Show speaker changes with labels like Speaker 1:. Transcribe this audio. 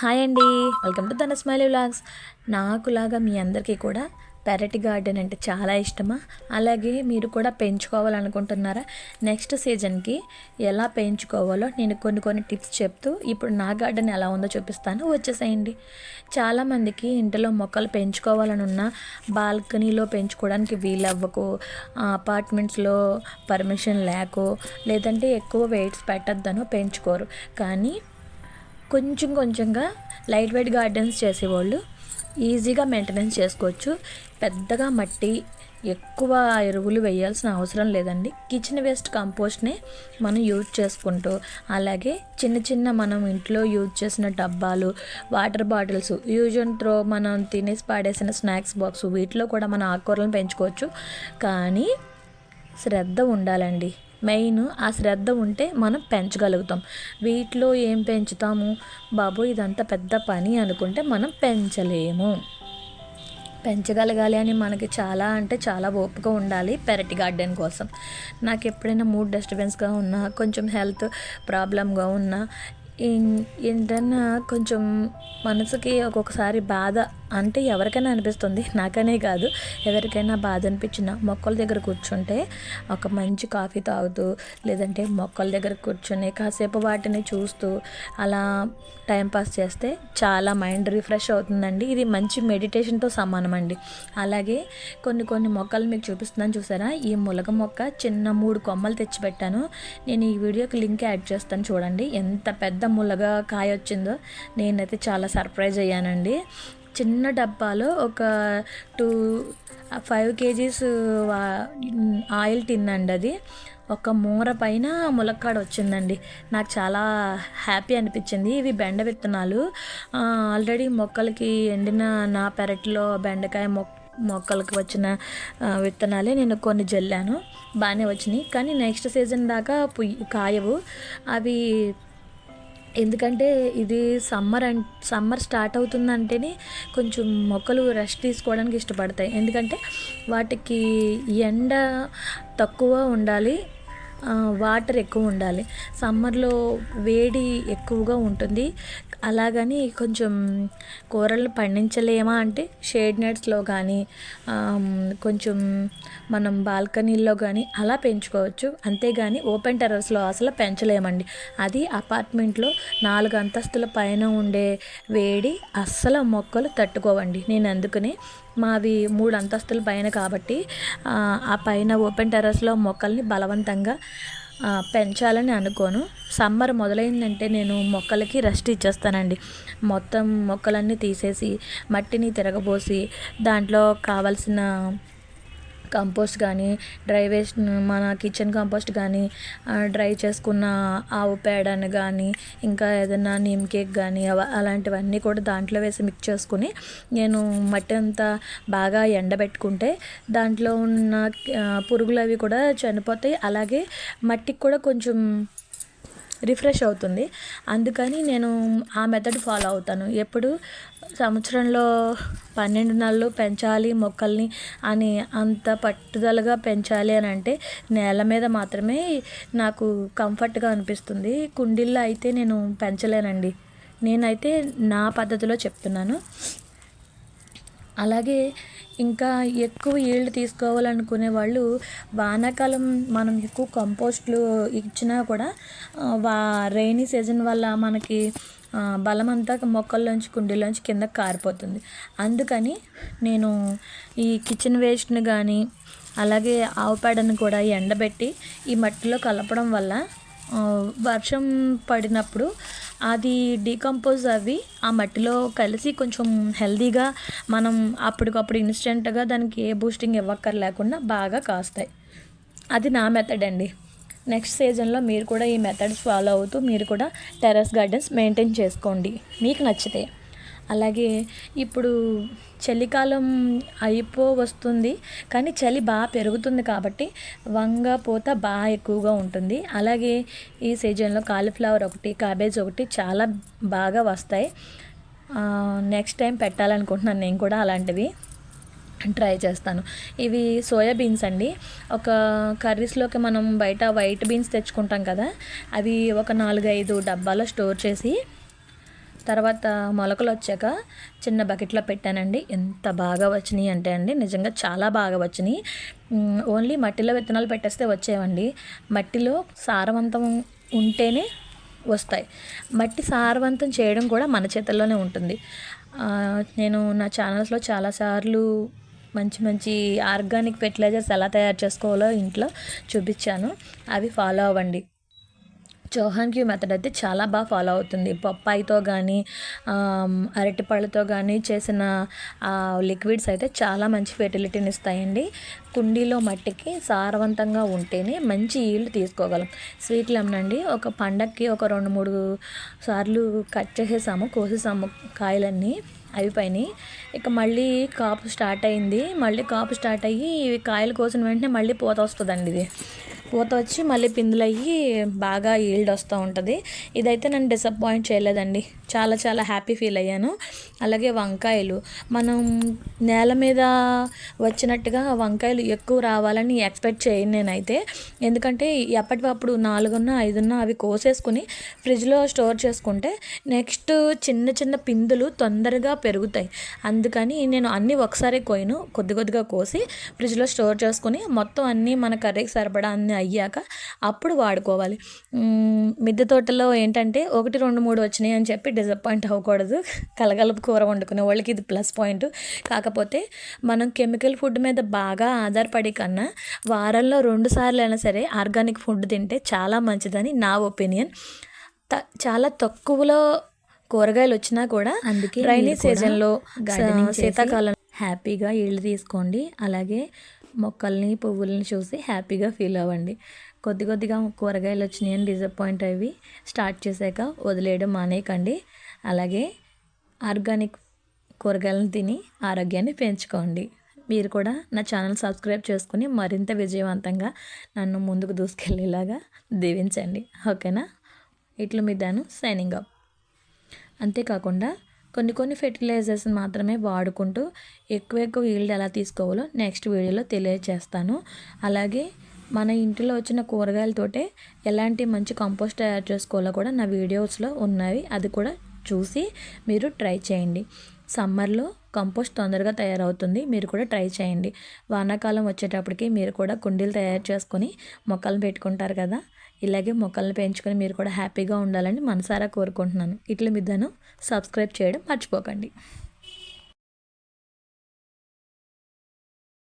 Speaker 1: Hi అండి. Welcome to Dhana smiley vlogs. నాకులాగా మీ అందరికీ కూడా పెరటి గార్డెన్ అంటే చాలా ఇష్టమా? అలాగే మీరు కూడా పెంచుకోవాలనుకుంటున్నారా? నెక్స్ట్ సీజన్కి ఎలా పెంచుకోవాలో నేను కొన్ని కొన్ని టిప్స్ చెప్తూ ఇప్పుడు నా గార్డెన్ ఎలా ఉందో చూపిస్తాను. వచ్చేసేయండి. చాలామందికి ఇంటిలో మొక్కలు పెంచుకోవాలని ఉన్న బాల్కనీలో పెంచుకోవడానికి వీలవ్వకు అపార్ట్మెంట్స్లో పర్మిషన్ లేకో లేదంటే ఎక్కువ వెయిట్స్ పెట్టద్దనో పెంచుకోరు. కానీ కొంచెం కొంచెంగా లైట్ వెయిట్ గార్డెన్స్ చేసేవాళ్ళు. ఈజీగా మెయింటెనెన్స్ చేసుకోవచ్చు. పెద్దగా మట్టి ఎక్కువ ఎరువులు వేయాల్సిన అవసరం లేదండి. కిచెన్ వేస్ట్ కంపోస్ట్ని మనం యూజ్ చేసుకుంటూ అలాగే చిన్న చిన్న మనం ఇంట్లో యూజ్ చేసిన డబ్బాలు water bottles use and throw మనం తినేసి పాడేసిన స్నాక్స్ బాక్స్ వీటిలో కూడా మనం ఆకుకూరలను పెంచుకోవచ్చు. కానీ శ్రద్ధ ఉండాలండి. మెయిన్ ఆ శ్రద్ధ ఉంటే మనం పెంచగలుగుతాం. వీటిలో ఏం పెంచుతాము? బాబు ఇదంతా పెద్ద పని అనుకుంటే మనం పెంచలేము. పెంచగలగాలి అని మనకి చాలా అంటే చాలా ఓపిక ఉండాలి పెరటి గార్డెన్ కోసం. నాకు ఎప్పుడైనా మూడ్ డిస్టర్బెన్స్గా ఉన్నా కొంచెం హెల్త్ ప్రాబ్లంగా ఉన్నా ఏంటన్నా కొంచెం మనసుకి ఒక్కొక్కసారి బాధ అంటే ఎవరికైనా అనిపిస్తుంది. నాకనే కాదు. ఎవరికైనా బాధ అనిపించిన మొక్కల దగ్గర కూర్చుంటే ఒక మంచి కాఫీ తాగుతూ లేదంటే మొక్కల దగ్గర కూర్చొని కాసేపు వాటిని చూస్తూ అలా టైంపాస్ చేస్తే చాలా మైండ్ రిఫ్రెష్ అవుతుందండి. ఇది మంచి మెడిటేషన్తో సమానం అండి. అలాగే కొన్ని కొన్ని మొక్కలు మీకు చూపిస్తున్నాను చూసారా? ఈ ములగ మొక్క చిన్న మూడు కొమ్మలు తెచ్చిపెట్టాను. నేను ఈ వీడియోకి లింక్ యాడ్ చేస్తాను చూడండి. ఎంత పెద్ద ములగ కాయ వచ్చిందో నేనైతే చాలా సర్ప్రైజ్ అయ్యానండి. చిన్న డబ్బాలో ఒక two five kgs oil tin అండి అది. ఒక మూర పైన ములక్కాడ వచ్చిందండి. నాకు చాలా హ్యాపీ అనిపించింది. ఇవి బెండ విత్తనాలు. ఆల్రెడీ మొక్కలకి ఎండిన నా పెరట్లో బెండకాయ మొక్క మొక్కలకి వచ్చిన విత్తనాలే నేను కొన్ని జల్లాను. బాగానే వచ్చినాయి. కానీ నెక్స్ట్ సీజన్ దాకా పుయ్యి కాయవు. అవి ఎందుకంటే ఇది సమ్మర్ అండ్ సమ్మర్ స్టార్ట్ అవుతుందంటేనే కొంచెం మొక్కలు రెస్ట్ తీసుకోవడానికి ఇష్టపడతాయి. ఎందుకంటే వాటికి ఎండ తక్కువ ఉండాలి. వాటర్ ఎక్కువ ఉండాలి. సమ్మర్లో వేడి ఎక్కువగా ఉంటుంది. అలాగని కొంచెం కూరలు పండించలేమా అంటే షేడ్ నెట్స్లో కానీ కొంచెం మనం బాల్కనీల్లో కానీ అలా పెంచుకోవచ్చు. అంతేగాని ఓపెన్ టెర్రస్లో అసలు పెంచలేమండి. అది అపార్ట్మెంట్లో నాలుగు అంతస్తుల పైన ఉండే వేడి అస్సలు మొక్కలు తట్టుకోవండి. నేను అందుకనే మావి మూడు అంతస్తుల పైన కాబట్టి ఆ పైన ఓపెన్ టెర్రస్లో మొక్కల్ని బలవంతంగా పెంచాలని అనుకోను. సమ్మర్ మొదలైందంటే నేను మొక్కలకి రెస్ట్ ఇచ్చేస్తానండి. మొత్తం మొక్కలన్నీ తీసేసి మట్టిని తిరగబోసి దాంట్లో కావలసిన కంపోస్ట్ కానీ డ్రై వేస్ట్ మన కిచెన్ కంపోస్ట్ కానీ డ్రై చేసుకున్న ఆవు పేడని కానీ ఇంకా ఏదైనా నీమ్ కేక్ కానీ అలాంటివన్నీ కూడా దాంట్లో వేసి మిక్స్ చేసుకుని నేను మట్టి అంతా బాగా ఎండబెట్టుకుంటే దాంట్లో ఉన్న పురుగులు అవి కూడా చనిపోతాయి. అలాగే మట్టికి కూడా కొంచెం రిఫ్రెష్ అవుతుంది. అందుకని నేను ఆ మెథడ్ ఫాలో అవుతాను. ఎప్పుడు సంవత్సరంలో పన్నెండు నెలలు పెంచాలి మొక్కల్ని అని అంత పట్టుదలగా పెంచాలి అని అంటే నేల మీద మాత్రమే నాకు కంఫర్ట్గా అనిపిస్తుంది. కుండీల్లో అయితే నేను పెంచలేనండి. నేనైతే నా పద్ధతిలో చెప్తున్నాను. అలాగే ఇంకా ఎక్కువ ఈల్డ్ తీసుకోవాలనుకునే వాళ్ళు వానాకాలం మనం ఎక్కువ కంపోస్ట్లు ఇచ్చినా కూడా వా రైనీ సీజన్ వల్ల మనకి బలం అంతా మొక్కల్లోంచి కుండీలోంచి కిందకి కారిపోతుంది. అందుకని నేను ఈ కిచెన్ వేస్ట్ని కానీ అలాగే ఆవు పేడను కూడా ఎండబెట్టి ఈ మట్టిలో కలపడం వల్ల వర్షం పడినప్పుడు అది డీకంపోజ్ అవి ఆ మట్టిలో కలిసి కొంచెం హెల్దీగా మనం అప్పటికప్పుడు ఇన్స్టెంట్గా దానికి ఏ బూస్టింగ్ ఇవ్వక్కర్ లేకుండా బాగా కాస్తాయి. అది నా మెథడ్ అండి. నెక్స్ట్ సీజన్లో మీరు కూడా ఈ మెథడ్స్ ఫాలో అవుతూ మీరు కూడా టెర్రస్ గార్డెన్స్ మెయింటైన్ చేసుకోండి. మీకు నచ్చితే. అలాగే ఇప్పుడు చలికాలం అయిపో వస్తుంది కానీ చలి బాగా పెరుగుతుంది కాబట్టి వంగ పూత బాగా ఎక్కువగా ఉంటుంది. అలాగే ఈ సీజన్లో కాలీఫ్లవర్ ఒకటి క్యాబేజ్ ఒకటి చాలా బాగా వస్తాయి. నెక్స్ట్ టైం పెట్టాలనుకుంటున్నాను నేను కూడా అలాంటివి. ట్రై చేస్తాను. ఇవి సోయా బీన్స్ అండి. ఒక కర్రీస్లోకి మనం బయట వైట్ బీన్స్ తెచ్చుకుంటాం కదా అవి ఒక నాలుగైదు డబ్బాలో స్టోర్ చేసి తర్వాత మొలకలు వచ్చాక చిన్న బకెట్లో పెట్టానండి. ఎంత బాగా వచ్చినాయి అంటే అండి నిజంగా చాలా బాగా వచ్చినాయి. ఓన్లీ మట్టిలో విత్తనాలు పెట్టేస్తే వచ్చేవండి. మట్టిలో సారవంతం ఉంటేనే వస్తాయి. మట్టి సారవంతం చేయడం కూడా మన చేతుల్లోనే ఉంటుంది. నేను నా ఛానల్స్లో చాలాసార్లు మంచి మంచి ఆర్గానిక్ ఫెర్టిలైజర్స్ ఎలా తయారు చేసుకోవాలో ఇంట్లో చూపించాను. అవి ఫాలో అవ్వండి. చౌహాన్ క్యూ మెథడ్ అయితే చాలా బాగా ఫాలో అవుతుంది. పప్పాయితో కానీ అరటిపళ్ళతో కానీ చేసిన లిక్విడ్స్ అయితే చాలా మంచి ఫెర్టిలిటీని ఇస్తాయండి. కుండీలో మట్టికి సారవంతంగా ఉంటేనే మంచి ఈల్డ్ తీసుకోగలం. స్వీట్ లెమన్ అండి. ఒక పండక్కి ఒక రెండు మూడు సార్లు కట్ చేసేసాము కోసేసాము కాయలన్నీ. అయిపోయినాయి ఇక మళ్ళీ కాపు స్టార్ట్ అయింది. మళ్ళీ కాపు స్టార్ట్ అయ్యి ఇవి కాయలు కోసిన వెంటనే మళ్ళీ పూత వస్తుందండి ఇది. పూత వచ్చి మళ్ళీ పిందులయ్యి బాగా ఈల్డ్ వస్తూ ఉంటుంది. ఇదైతే నన్ను డిసప్పాయింట్ చేయలేదండి. చాలా చాలా హ్యాపీ ఫీల్ అయ్యాను. అలాగే వంకాయలు. మనం నేల మీద వచ్చినట్టుగా వంకాయలు ఎక్కువ రావాలని ఎక్స్పెక్ట్ చేయను నేనైతే. ఎందుకంటే ఎప్పటికప్పుడు నాలుగున్న ఐదున్న అవి కోసేసుకుని ఫ్రిడ్జ్లో స్టోర్ చేసుకుంటే నెక్స్ట్ చిన్న చిన్న పిందులు తొందరగా పెరుగుతాయి. అందుకని నేను అన్నీ ఒకసారి కోయను. కొద్ది కొద్దిగా కోసి ఫ్రిడ్జ్లో స్టోర్ చేసుకుని మొత్తం అన్నీ మన కర్రీకి సరిపడా అన్ని అయ్యాక అప్పుడు వాడుకోవాలి. మిద్దె తోటలో ఏంటంటే ఒకటి రెండు మూడు వచ్చినాయి అని చెప్పి డిసప్పాయింట్ అవ్వకూడదు. కలగలుపు కూర వండుకునే వాళ్ళకి ఇది ప్లస్ పాయింట్ కాకపోతే మనం కెమికల్ ఫుడ్ మీద బాగా ఆధారపడి కన్నా వారంలో రెండు సార్లు అయినా సరే ఆర్గానిక్ ఫుడ్ తింటే చాలా మంచిదని నా ఒపీనియన్ త- చాలా తక్కువలో కూరగాయలు వచ్చినా కూడా
Speaker 2: అందుకే
Speaker 1: రైనీ సీజన్లో శీతాకాలం హ్యాపీగా ఇల్లు తీసుకోండి. అలాగే మొక్కల్ని పువ్వుల్ని చూసి హ్యాపీగా ఫీల్ అవ్వండి. కొద్ది కొద్దిగా కూరగాయలు వచ్చినాయని డిసప్పాయింట్ అవి స్టార్ట్ చేశాక వదిలేయడం మానేయకండి. అలాగే ఆర్గానిక్ కూరగాయలను తిని ఆరోగ్యాన్ని పెంచుకోండి. మీరు కూడా నా ఛానల్ సబ్స్క్రైబ్ చేసుకుని మరింత విజయవంతంగా నన్ను ముందుకు దూసుకెళ్ళేలాగా దీవించండి. ఓకేనా? ఇట్లు మీ దాను సైనింగ్ అప్ అంతేకాకుండా కొన్ని కొన్ని ఫెర్టిలైజర్స్ మాత్రమే వాడుకుంటూ ఎక్కువ ఎక్కువ ఈల్డ్ ఎలా తీసుకోవాలో నెక్స్ట్ వీడియోలో తెలియజేస్తాను. అలాగే మన ఇంటిలో వచ్చిన కూరగాయలతోటే ఎలాంటి మంచి కంపోస్ట్ తయారు చేసుకోవాలో కూడా నా వీడియోస్లో ఉన్నవి అది కూడా చూసి మీరు ట్రై చేయండి. సమ్మర్లో కంపోస్ట్ తొందరగా తయారవుతుంది. మీరు కూడా ట్రై చేయండి. వానాకాలం వచ్చేటప్పటికి మీరు కూడా కుండీలు తయారు చేసుకొని మొక్కలను పెట్టుకుంటారు కదా. ఇలాగే మొక్కలను పెంచుకొని మీరు కూడా హ్యాపీగా ఉండాలని మనసారా కోరుకుంటున్నాను. ఇట్ల మీదను సబ్స్క్రైబ్ చేయడం మర్చిపోకండి.